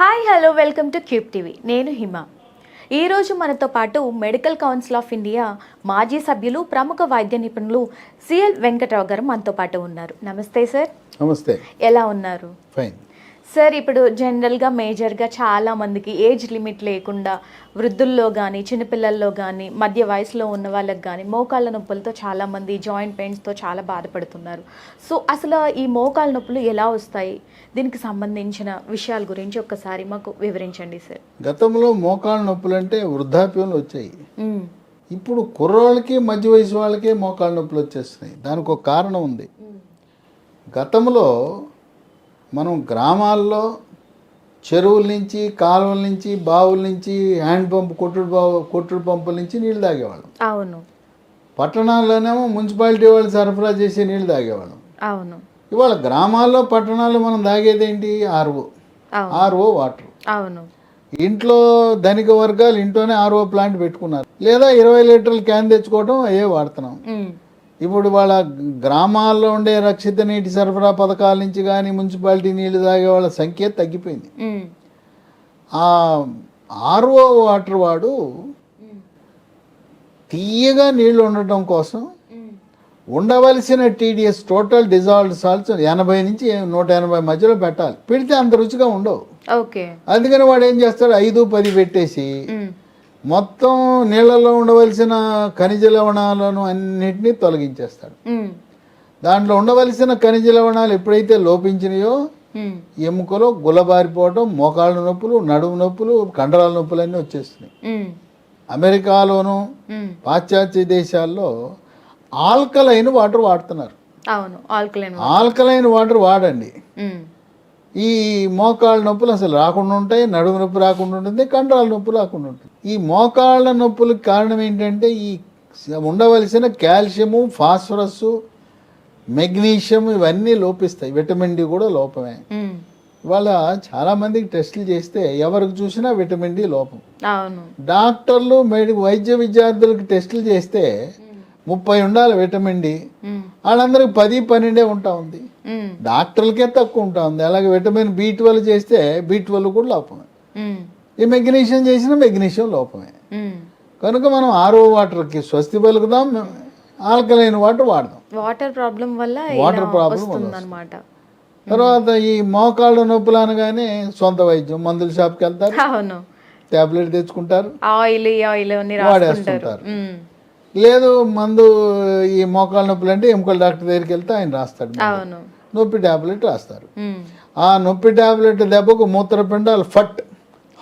Hi hello welcome to Cube TV నేను హిమ. ఈరోజు మనతో పాటు మెడికల్ కౌన్సిల్ ఆఫ్ ఇండియా మాజీ సభ్యులు ప్రముఖ వైద్య నిపుణులు సిఎల్ వెంకట్రావు గారు మనతో పాటు ఉన్నారు. నమస్తే సార్ నమస్తే. ఎలా ఉన్నారు? ఫైన్ సార్ ఇప్పుడు జనరల్గా మేజర్గా చాలా మందికి ఏజ్ లిమిట్ లేకుండా వృద్ధుల్లో కానీ చిన్నపిల్లల్లో కానీ మధ్య వయసులో ఉన్న వాళ్ళకి కానీ మోకాళ్ళ నొప్పులతో చాలామంది జాయింట్ పెయిన్స్తో చాలా బాధపడుతున్నారు. సో అసలు ఈ మోకాళ్ళ నొప్పులు ఎలా వస్తాయి? దీనికి సంబంధించిన విషయాల గురించి ఒక్కసారి మాకు వివరించండి సార్. గతంలో మోకాళ్ళ నొప్పులు అంటే వృద్ధాప్యంలో వచ్చాయి. ఇప్పుడు కుర్రోళ్ళకి మధ్య వయసు వాళ్ళకే మోకాళ్ళ నొప్పులు వచ్చేస్తున్నాయి. దానికి ఒక కారణం ఉంది. గతంలో మనం గ్రామాల్లో చెరువుల నుంచి కాలువల నుంచి బావుల నుంచి హ్యాండ్ పంప్ కొట్టుడు బావు కొట్టుడు పంపుల నుంచి నీళ్ళు తాగేవాళ్ళం. అవును. పట్టణాల్లోనేమో మున్సిపాలిటీ వాళ్ళు సరఫరా చేసే నీళ్ళు తాగేవాళ్ళం. అవును. ఇవాళ గ్రామాల్లో పట్టణాల్లో మనం తాగేది ఏంటి ఆర్ఓ ఆర్ఓ వాటర్. అవును. ఇంట్లో ధనిక వర్గాలు ఇంట్లోనే ఆర్ఓ ప్లాంట్ పెట్టుకున్నారు. లేదా ఇరవై లీటర్ల క్యాన్ తెచ్చుకోవడం అయ్యే వాడుతున్నాం. ఇప్పుడు వాళ్ళ గ్రామాల్లో ఉండే రక్షిత నీటి సరఫరా పథకాల నుంచి కానీ మున్సిపాలిటీ నీళ్ళు తాగే వాళ్ళ సంఖ్య తగ్గిపోయింది. ఆ ఆర్ఓ వాటర్ వాడు తీయగా నీళ్ళు ఉండటం కోసం. ఉండవలసిన టీడీఎస్ టోటల్ డిజాల్వ్డ్ సాల్ట్స్ ఎనభై నుంచి నూట ఎనభై మధ్యలో పెట్టాలి పెడితే అంత రుచిగా ఉండవు అందుకని వాడు ఏం చేస్తాడు ఐదు పది పెట్టేసి. మొత్తం నీళ్ళలో ఉండవలసిన ఖనిజ లవణాలను అన్నిటినీ తొలగించేస్తాడు. దాంట్లో ఉండవలసిన ఖనిజ లవణాలు ఎప్పుడైతే లోపించినాయో. ఎముకలో గుల్లబారిపోవడం మోకాళ్ళ నొప్పులు నడుము నొప్పులు కండరాల నొప్పులు అన్నీ వచ్చేస్తున్నాయి. అమెరికాలోను. పాశ్చాత్య దేశాల్లో ఆల్కలైన్ వాటర్ వాడుతున్నారు ఆల్కలైన్ ఆల్కలైన్ వాటర్ వాడండి. ఈ మోకాళ్ళ నొప్పులు అసలు రాకుండా ఉంటాయి నడుము నొప్పి రాకుండా ఉంటుంది కండరాల నొప్పి రాకుండా ఉంటుంది ఈ మోకాళ్ళ నొప్పులకు కారణం ఏంటంటే ఈ ఉండవలసిన కాల్షియము ఫాస్ఫరస్ మెగ్నీషియం ఇవన్నీ లోపిస్తాయి. విటమిన్ డి కూడా లోపమే. ఇవాళ చాలామందికి టెస్టులు చేస్తే ఎవరికి చూసినా విటమిన్ డి లోపం. డాక్టర్లు మెడి వైద్య విద్యార్థులకు టెస్టులు చేస్తే ముప్పై ఉండాలి విటమిన్ డి. వాళ్ళందరికి పది పన్నెండే ఉంటా ఉంది. డాక్టర్లకే తక్కువ ఉంటా ఉంది. అలాగే విటమిన్ బి ట్వెల్వ్ చేస్తే బి ట్వెల్వ్ కూడా లోపమే. ఈ మెగ్నీషియం చేసిన మెగ్నీషియం లోపమే. కనుక మనం ఆరో వాటర్కి స్వస్తి పలుకుదాం ఆల్కలైన్ వాటర్ వాడదాం. వాటర్ ప్రాబ్లం వల్ల వాటర్ ప్రాబ్లం అనమాట తర్వాత ఈ మోకాళ్ళ నొప్పులు అనగానే సొంత వైద్యం మందుల షాప్కి వెళ్తారు. అవును. ట్యాబ్లెట్ తెచ్చుకుంటారు. ఆయిల్ ఆయిల్ వాడేస్తుంటారు. లేదు మందు ఈ మోకాళ్ళ నొప్పులు అంటే ఎముకల డాక్టర్ దగ్గరికి వెళ్తే ఆయన రాస్తాడు నొప్పి ట్యాబ్లెట్ రాస్తారు. ఆ నొప్పి ట్యాబ్లెట్ దెబ్బకు మూత్రపిండాలు ఫట్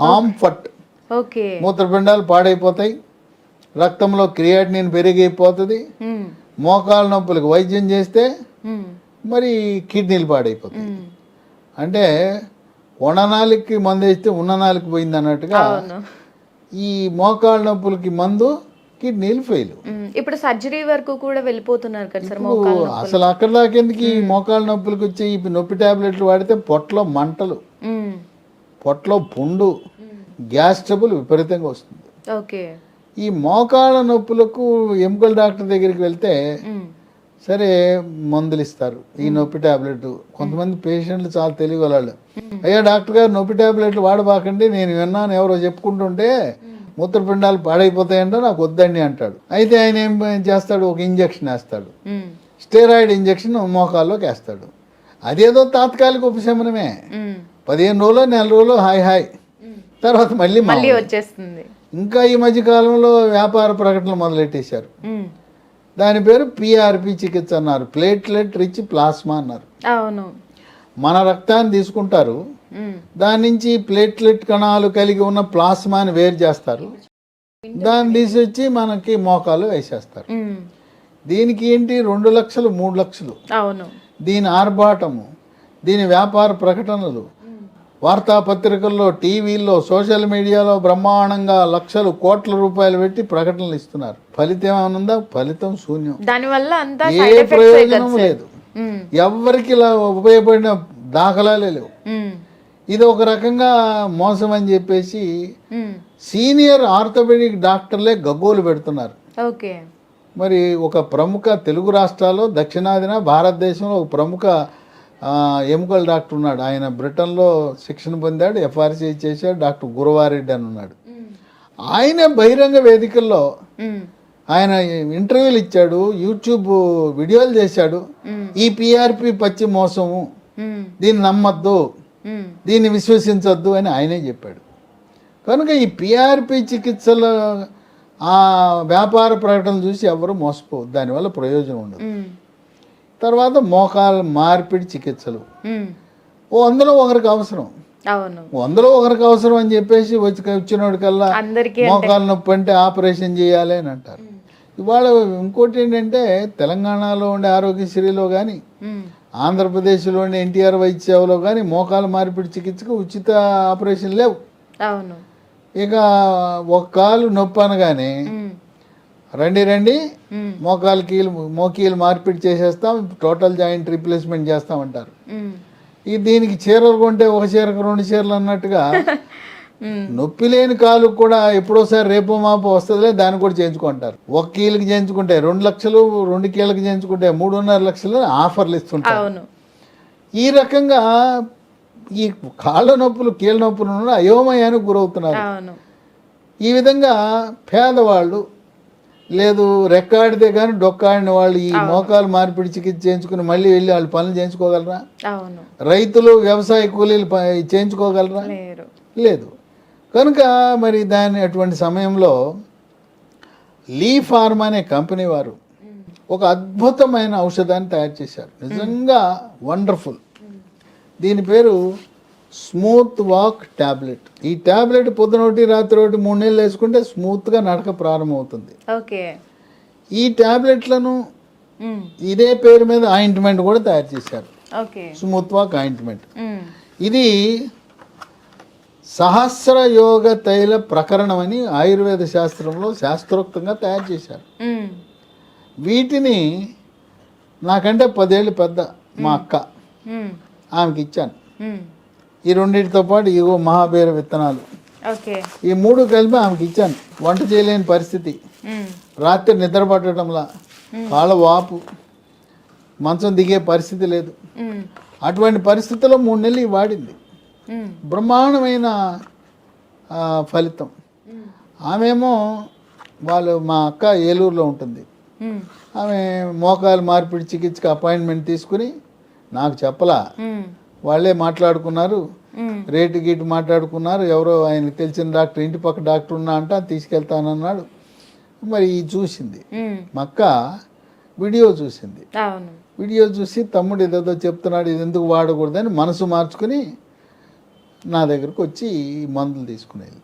హామ్ ఫట్. ఓకే. మూత్రపిండాలు పాడైపోతాయి. రక్తంలో క్రియాటినిన్ పెరిగిపోతుంది. మోకాళ్ళ నొప్పులకు వైద్యం చేస్తే. మరి కిడ్నీలు పాడైపోతాయి. అంటే ఉణనాలికి మందు వేస్తే ఉన్ననాలికి పోయింది అన్నట్టుగా ఈ మోకాళ్ళ నొప్పులకి మందు కిడ్నీలు ఫెయిల్. ఇప్పుడు సర్జరీ వరకు కూడా వెళ్ళిపోతున్నారు కదా సార్ మోకాలు అసలు అక్కడ దాకెందుకు ఈ మోకాళ్ళ నొప్పులకు వచ్చే ఈ నొప్పి టాబ్లెట్లు వాడితే పొట్టలో మంటలు. పొట్టలో పుండు గ్యాస్ ట్రబుల్ విపరీతంగా వస్తుంది. ఓకే. ఈ మోకాళ్ళ నొప్పులకు ఎముకల డాక్టర్ దగ్గరికి వెళ్తే. సరే మందులు ఇస్తారు ఈ నొప్పి టాబ్లెట్. కొంతమంది పేషెంట్లు చాలా తెలివి వాళ్ళు అయ్యా డాక్టర్ గారు నొప్పి టాబ్లెట్లు వాడబాకండి నేను విన్నాను ఎవరో చెప్పుకుంటుంటే మూత్రపిండాలు పాడైపోతాయంటే నాకు వద్దండి అంటాడు. అయితే ఆయన ఏం చేస్తాడు? ఒక ఇంజక్షన్ వేస్తాడు. స్టెరాయిడ్ ఇంజక్షన్ మోకాల్లోకి వేస్తాడు. అదేదో తాత్కాలిక ఉపశమనమే. పదిహేను రోజులు నెల రోజులు హాయ్ హాయ్. తర్వాత మళ్ళీ మళ్ళీ. వచ్చేస్తుంది. ఇంకా ఈ మధ్య కాలంలో వ్యాపార ప్రకటనలు మొదలెట్టేశారు. దాని పేరు పిఆర్పి చికిత్స అన్నారు. ప్లేట్లెట్ రిచ్ ప్లాస్మా అన్నారు. అవును. మన రక్తాన్ని తీసుకుంటారు. దాని నుంచి ప్లేట్లెట్ కణాలు కలిగి ఉన్న ప్లాస్మాని వేరు చేస్తారు. దాన్ని తీసొచ్చి మనకి మోకాలు వేసేస్తారు. దీనికి ఏంటి? రెండు లక్షలు మూడు లక్షలు. అవును. దీని ఆర్భాటము దీని వ్యాపార ప్రకటనలు వార్తాపత్రికల్లో టీవీల్లో సోషల్ మీడియాలో బ్రహ్మాండంగా లక్షలు కోట్ల రూపాయలు పెట్టి ప్రకటనలు ఇస్తున్నారు. ఫలితం ఏమైనా ఫలితం శూన్యం. దానివల్ల ఏ ప్రయోజనం లేదు. ఎవరికి ఇలా ఉపయోగపడిన దాఖలాలే లేవు. ఇది ఒక రకంగా మోసం అని చెప్పేసి సీనియర్ ఆర్థోపెడిక్ డాక్టర్లే గగ్గోలు పెడుతున్నారు. ఓకే. మరి ఒక ప్రముఖ తెలుగు రాష్ట్రాల్లో దక్షిణాదిన భారతదేశంలో ఒక ప్రముఖ ఎముకల డాక్టర్ ఉన్నాడు ఆయన బ్రిటన్లో శిక్షణ పొందాడు ఎఫ్ఆర్సీ చేశాడు డాక్టర్ గురవారెడ్డి అని ఉన్నాడు ఆయన బహిరంగ వేదికల్లో. ఆయన ఇంటర్వ్యూలు ఇచ్చాడు యూట్యూబ్ వీడియోలు చేశాడు ఈ పిఆర్పి పచ్చి మోసము. దీన్ని నమ్మద్దు మ్మ్. దీన్ని విశ్వసించొద్దు అని ఆయనే చెప్పాడు కనుక ఈ పిఆర్పి చికిత్సల ఆ వ్యాపార ప్రకటనలు చూసి ఎవరు మోసపోవద్దు దానివల్ల ప్రయోజనం ఉండదు. తర్వాత మోకాల మార్పిడి చికిత్సలు. ఓ అందులో ఒకరికి అవసరం. అందులో ఒకరికి అవసరం అని చెప్పేసి వచ్చి వచ్చినోడికల్లా మోకాలు నొప్పి అంటే ఆపరేషన్ చేయాలి అని అంటారు. ఇవాళ ఇంకోటి ఏంటంటే తెలంగాణలో ఉండే ఆరోగ్యశ్రీలో కానీ. ఆంధ్రప్రదేశ్లో ఉండే ఎన్టీఆర్ వైద్య సేవలో కానీ మోకాలు మార్పిడి చికిత్సకు ఉచిత ఆపరేషన్ లేవు. అవును. ఇక ఒక కాలు నొప్పి అనగానే. రండి రండి. మోకాలు కీలు మోకీలు మార్పిడి చేసేస్తాం టోటల్ జాయింట్ రీప్లేస్మెంట్ చేస్తామంటారు. ఈ దీనికి చీరలు కొంటే ఒక చీరకు రెండు చీరలు అన్నట్టుగా. నొప్పి లేని కాలు కూడా ఎప్పుడోసారి రేపో మాపో వస్తుందిలే దాన్ని కూడా చేయించుకుంటారు. ఒక కీలకి చేయించుకుంటే రెండు లక్షలు రెండు కీళ్ళకి చేయించుకుంటే మూడున్నర లక్షలు ఆఫర్లు ఇస్తుంటారు. ఈ రకంగా ఈ కాళ్ళ నొప్పులు కీళ్ళ నొప్పులు అయోమయానికి గురవుతున్నారు. ఈ విధంగా పేదవాళ్ళు లేదు రెక్కాడితే కానీ డొక్కాడిన వాళ్ళు ఈ మోకాలు మార్పిడి చికిత్స చేయించుకుని మళ్ళీ వెళ్ళి వాళ్ళు పనులు చేయించుకోగలరా? రైతులు వ్యవసాయ కూలీలు చేయించుకోగలరా? లేరు. లేదు. కనుక మరి దాని అటువంటి సమయంలో లీ ఫార్మ్ అనే కంపెనీ వారు ఒక అద్భుతమైన ఔషధాన్ని తయారు చేశారు. నిజంగా వండర్ఫుల్. దీని పేరు స్మూత్ వాక్ ట్యాబ్లెట్ ఈ ట్యాబ్లెట్ పొద్దునొకటి రాత్రి ఒకటి మూడు నెలలు వేసుకుంటే స్మూత్గా నడక ప్రారంభమవుతుంది ఓకే ఈ ట్యాబ్లెట్లను. ఇదే పేరు మీద ఆయింట్మెంట్ కూడా తయారు చేశారు స్మూత్ వాక్ ఆయింట్మెంట్. ఇది సహస్ర యోగ తైల ప్రకరణం అని ఆయుర్వేద శాస్త్రంలో శాస్త్రోక్తంగా తయారు చేశారు. వీటిని నాకంటే పదేళ్ళు పెద్ద మా అక్క. ఆమెకి ఇచ్చాను. ఈ రెండింటితో పాటు ఇగో మహాబీర విత్తనాలు ఈ మూడు కలిపి ఆమెకి ఇచ్చాను వంట చేయలేని పరిస్థితి. రాత్రి నిద్ర పట్టడంలా కాళ్ళ వాపు మంచం దిగే పరిస్థితి లేదు. అటువంటి పరిస్థితుల్లో మూడు నెలలు వాడింది. బ్రహ్మాండమైన ఫలితం మ్మ్. ఆమెమో వాళ్ళు మా అక్క ఏలూరులో ఉంటుంది. ఆమె మోకాలు మార్పిడి చికిత్సకి అపాయింట్మెంట్ తీసుకుని నాకు చెప్పలా. వాళ్ళే మాట్లాడుకున్నారు. రేటు గీటు మాట్లాడుకున్నారు. ఎవరో ఆయనకి తెలిసిన డాక్టర్ ఇంటి పక్క డాక్టర్ ఉన్నా అంట తీసుకెళ్తానన్నాడు. మరి ఇది చూసింది. మ్మ్. మా అక్క వీడియో చూసింది. వీడియో చూసి తమ్ముడు ఇదేదో చెప్తున్నాడు ఇది ఎందుకు వాడకూడదని మనసు మార్చుకుని నా దగ్గరకు వచ్చి ఈ మందులు తీసుకునేది.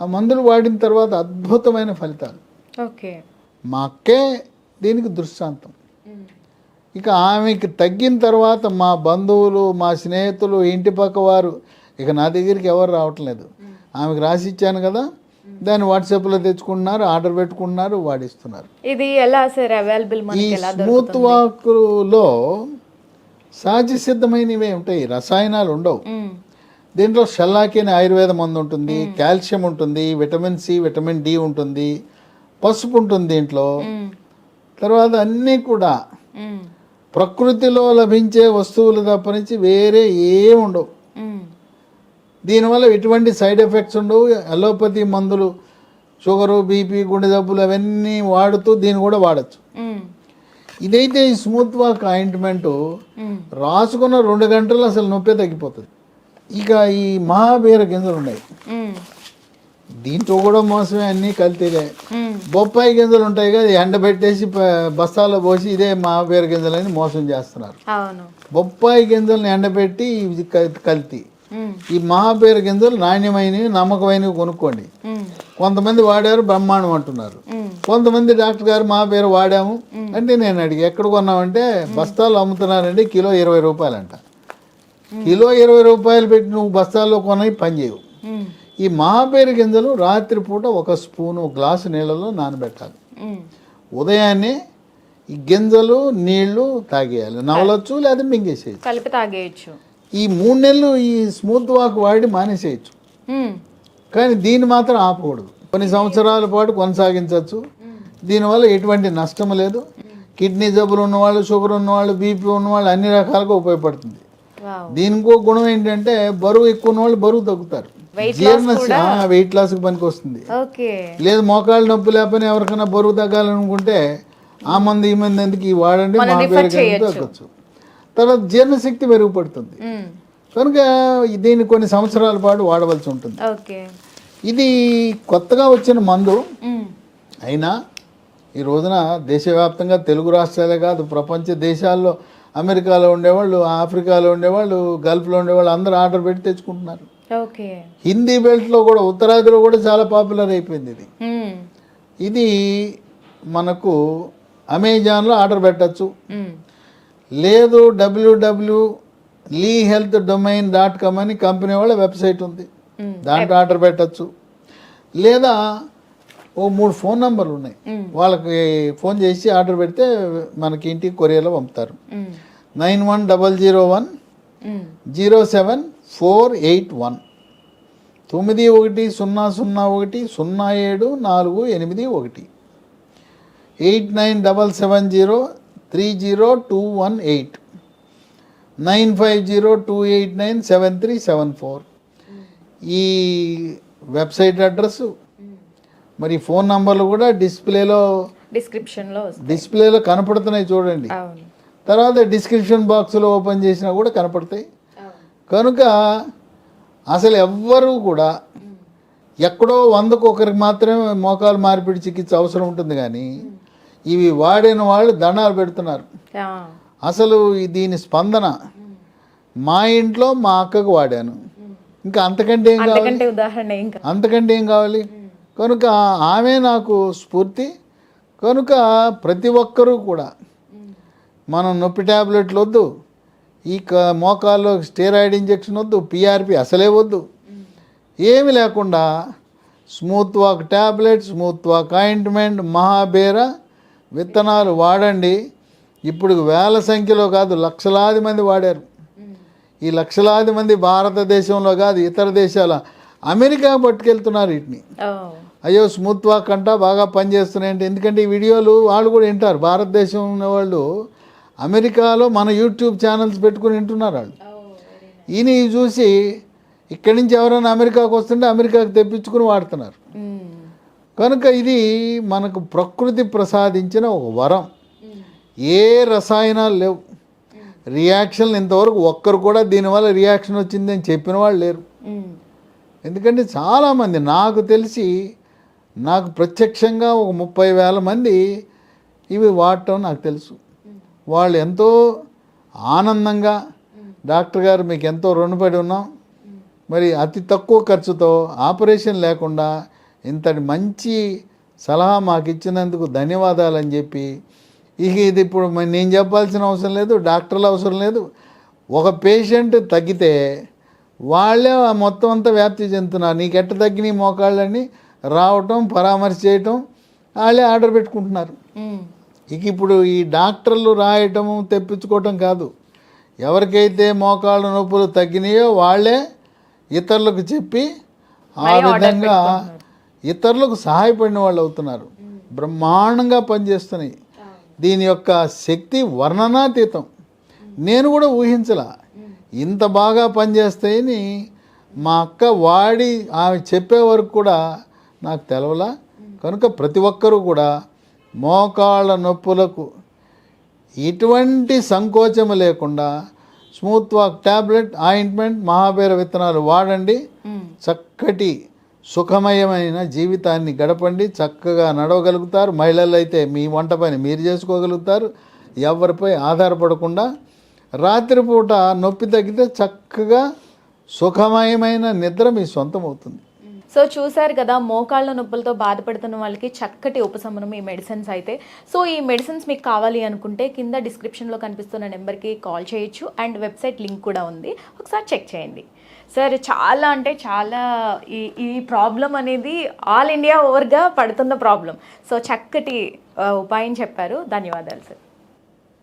ఆ మందులు వాడిన తర్వాత అద్భుతమైన ఫలితాలు. ఓకే. మా అక్కే దీనికి దృష్టాంతం. ఇక ఆమెకి తగ్గిన తర్వాత మా బంధువులు మా స్నేహితులు ఇంటి పక్క వారు ఇక నా దగ్గరికి ఎవరు రావట్లేదు ఆమెకు రాసి ఇచ్చాను కదా దాన్ని వాట్సాప్లో తెచ్చుకుంటున్నారు ఆర్డర్ పెట్టుకుంటున్నారు వాడిస్తున్నారు ఇది ఎలా సార్ అవైలబుల్ ఈ స్మూత్ వాక్లో సహజ సిద్ధమైనవే ఉంటాయి రసాయనాలు ఉండవు. దీంట్లో షల్లాకి అనే ఆయుర్వేద మందు ఉంటుంది కాల్షియం ఉంటుంది విటమిన్ సి విటమిన్ డి ఉంటుంది పసుపు ఉంటుంది దీంట్లో. తర్వాత అన్నీ కూడా. ప్రకృతిలో లభించే వస్తువులు తప్పనించి వేరే ఏం ఉండవు. దీనివల్ల ఎటువంటి సైడ్ ఎఫెక్ట్స్ ఉండవు అలోపతి మందులు షుగరు బీపీ గుండె జబ్బులు అవన్నీ వాడుతూ దీన్ని కూడా వాడచ్చు. ఇదైతే ఈ స్మూత్ వాక్ ఆయింట్మెంటు. రాసుకున్న రెండు గంటలు అసలు నొప్పే తగ్గిపోతుంది ఇక ఈ మహాబీర గింజలు ఉన్నాయి. దీంట్లో కూడా మోసమే అన్నీ కల్తీలే. బొప్పాయి గింజలు ఉంటాయి కదా ఎండబెట్టేసి బస్తాల్లో పోసి ఇదే మహాబీర గింజలని మోసం చేస్తున్నారు. బొప్పాయి గింజలను ఎండబెట్టి ఇది కల్తీ. ఈ మహాబీర గింజలు నాణ్యమైనవి నమ్మకమైనవి కొనుక్కోండి. కొంతమంది వాడారు బ్రహ్మాండం అంటున్నారు. కొంతమంది డాక్టర్ గారు మా పేరు వాడాము. అంటే నేను అడిగి ఎక్కడ కొన్నామంటే బస్తాలు అమ్ముతున్నారండి కిలో ఇరవై రూపాయలంట. కిలో ఇరవై రూపాయలు పెట్టి నువ్వు బస్తాల్లో కొనవి పని చేయవు. ఈ మహాపేరు గింజలు రాత్రిపూట ఒక స్పూను గ్లాసు నీళ్ళలో నానబెట్టాలి. ఉదయాన్నే ఈ గింజలు నీళ్ళు తాగేయాలి. నవలొచ్చు లేదా మింగేసేయచ్చు. కలిపి తాగేయచ్చు. ఈ మూడు నెలలు ఈ స్మూత్ వాక్ వాడి మానేసేయచ్చు. కానీ దీన్ని మాత్రం ఆపకూడదు. కొన్ని సంవత్సరాల పాటు కొనసాగించవచ్చు. దీనివల్ల ఎటువంటి నష్టం లేదు. కిడ్నీ జబ్బులు ఉన్నవాళ్ళు షుగర్ ఉన్నవాళ్ళు బీపీ ఉన్నవాళ్ళు అన్ని రకాలుగా ఉపయోగపడుతుంది. దీనికి గుణం ఏంటంటే బరువు ఎక్కువ ఉన్నవాళ్ళు బరువు తగ్గుతారు. వెయిట్ లాస్కి పనికి వస్తుంది. లేదు మోకాళ్ళు నొప్పి లేకపోయినా ఎవరికైనా బరువు తగ్గాలనుకుంటే ఆ మంది ఈ మంది ఎందుకు వాడండి మా పేరు. తగ్గచ్చు తర్వాత జీర్ణశక్తి మెరుగుపడుతుంది. కనుక దీన్ని కొన్ని సంవత్సరాల పాటు వాడవలసి ఉంటుంది. ఇది కొత్తగా వచ్చిన మందు. అయినా ఈ రోజున దేశవ్యాప్తంగా తెలుగు రాష్ట్రాలే కాదు ప్రపంచ దేశాల్లో అమెరికాలో ఉండేవాళ్ళు ఆఫ్రికాలో ఉండేవాళ్ళు గల్ఫ్లో ఉండేవాళ్ళు అందరూ ఆర్డర్ పెట్టి తెచ్చుకుంటున్నారు. హిందీ బెల్ట్లో కూడా ఉత్తరాదిలో కూడా చాలా పాపులర్ అయిపోయింది ఇది. ఇది మనకు అమెజాన్లో ఆర్డర్ పెట్టచ్చు. లేదు WWW lee health domain dot com అని కంపెనీ వాళ్ళ వెబ్సైట్ ఉంది. దాంట్లో ఆర్డర్ పెట్టచ్చు లేదా ఓ మూడు ఫోన్ నంబర్లు ఉన్నాయి. వాళ్ళకి ఫోన్ చేసి ఆర్డర్ పెడితే మనకి ఇంటికి కొరియర్లో పంపుతారు. Nine one double zero one. Zero seven four eight one. తొమ్మిది ఒకటి సున్నా సున్నా ఒకటి సున్నా ఏడు నాలుగు ఎనిమిది ఒకటి. Eight nine double seven zero three zero two one eight. Nine five zero two eight nine seven three seven four. ఈ వెబ్సైట్ అడ్రస్ మరి ఫోన్ నంబర్లు కూడా డిస్ప్లేలో డిస్క్రిప్షన్లో డిస్ప్లేలో కనపడుతున్నాయి చూడండి. తర్వాత డిస్క్రిప్షన్ బాక్స్లో ఓపెన్ చేసినా కూడా కనపడతాయి. కనుక అసలు ఎవ్వరూ కూడా ఎక్కడో వందకు ఒకరికి మాత్రమే మోకాలు మార్పిడి చికిత్స అవసరం ఉంటుంది కానీ ఇవి వాడిన వాళ్ళు దండాలు పెడుతున్నారు. అసలు దీని స్పందన మా ఇంట్లో మా అక్కకు వాడాను. ఇంకా అంతకంటే ఏం కావాలి? అంతకంటే ఏం కావాలి? కనుక ఆమె నాకు స్ఫూర్తి. కనుక ప్రతి ఒక్కరూ కూడా మనం నొప్పి ట్యాబ్లెట్లు వద్దు. ఈ క- మోకాల్లో స్టెరాయిడ్ ఇంజెక్షన్ వద్దు పిఆర్పి అసలే వద్దు. ఏమి లేకుండా smooth walk tablet smooth walk ointment మహాబేర విత్తనాలు వాడండి. ఇప్పుడు వేల సంఖ్యలో కాదు లక్షలాది మంది వాడారు. ఈ లక్షలాది మంది భారతదేశంలో కాదు ఇతర దేశాల అమెరికా పట్టుకెళ్తున్నారు వీటిని. అయ్యో స్మూత్ వాక్ అంట బాగా పనిచేస్తున్నాయంటే ఎందుకంటే ఈ వీడియోలు వాళ్ళు కూడా వింటారు. భారతదేశం ఉన్న వాళ్ళు అమెరికాలో మన యూట్యూబ్ ఛానల్స్ పెట్టుకుని వింటున్నారు వాళ్ళు. ఈయన చూసి ఇక్కడి నుంచి ఎవరైనా అమెరికాకు వస్తుంటే అమెరికాకు తెప్పించుకుని వాడుతున్నారు. కనుక ఇది మనకు ప్రకృతి ప్రసాదించిన ఒక వరం. ఏ రసాయనాలు లేవు. రియాక్షన్లు ఇంతవరకు ఒక్కరు కూడా దీనివల్ల రియాక్షన్ వచ్చిందని చెప్పిన వాళ్ళు లేరు. ఎందుకంటే చాలామంది నాకు తెలిసి నాకు ప్రత్యక్షంగా ఒక ముప్పై వేల మంది ఇవి వాడటం నాకు తెలుసు. వాళ్ళు ఎంతో ఆనందంగా డాక్టర్ గారు మీకు ఎంతో రుణపడి ఉన్నాం. మరి అతి తక్కువ ఖర్చుతో ఆపరేషన్ లేకుండా ఇంతటి మంచి సలహా మాకు ఇచ్చినందుకు ధన్యవాదాలు అని చెప్పి ఇక ఇది ఇప్పుడు మరి నేను చెప్పాల్సిన అవసరం లేదు డాక్టర్లు అవసరం లేదు. ఒక పేషెంట్ తగ్గితే వాళ్ళే మొత్తం అంతా వ్యాప్తి చెందుతున్నారు. నీకు ఎట్ట తగ్గినాయి మోకాళ్ళని రావటం పరామర్శ చేయటం వాళ్ళే ఆర్డర్ పెట్టుకుంటున్నారు. ఇక ఇప్పుడు ఈ డాక్టర్లు రాయటము తెప్పించుకోవటం కాదు. ఎవరికైతే మోకాళ్ళ నొప్పులు తగ్గినాయో వాళ్ళే ఇతరులకు చెప్పి ఆ విధంగా ఇతరులకు సహాయపడిన వాళ్ళు అవుతున్నారు. బ్రహ్మాండంగా పనిచేస్తున్నాయి. దీని యొక్క శక్తి వర్ణనాతీతం. నేను కూడా ఊహించలా. ఇంత బాగా పనిచేస్తాయని మా అక్క వాడి ఆమె చెప్పే వరకు కూడా నాకు తెలవలా. కనుక ప్రతి ఒక్కరూ కూడా మోకాళ్ళ నొప్పులకు ఎటువంటి సంకోచము లేకుండా స్మూత్ వాక్ ట్యాబ్లెట్ ఆయింట్మెంట్ మహాబేర విత్తనాలు వాడండి. చక్కటి సుఖమయమైన జీవితాన్ని గడపండి. చక్కగా నడవగలుగుతారు. మహిళలు అయితే మీ వంట పని మీరు చేసుకోగలుగుతారు. ఎవరిపై ఆధారపడకుండా రాత్రిపూట నొప్పి తగ్గితే చక్కగా సుఖమయమైన నిద్ర మీ సొంతం అవుతుంది సో చూశారు కదా మోకాళ్ళ నొప్పులతో బాధపడుతున్న వాళ్ళకి చక్కటి ఉపశమనం ఈ మెడిసిన్స్ అయితే. సో ఈ మెడిసిన్స్ మీకు కావాలి అనుకుంటే కింద డిస్క్రిప్షన్లో కనిపిస్తున్న నెంబర్కి కాల్ చేయొచ్చు అండ్ వెబ్సైట్ లింక్ కూడా ఉంది. ఒకసారి చెక్ చేయండి. సార్ చాలా అంటే చాలా ఈ ఈ ప్రాబ్లం అనేది ఆల్ ఇండియా ఓవర్గా పడుతున్న ప్రాబ్లం. సో చక్కటి ఉపాయం చెప్పారు. ధన్యవాదాలు సార్.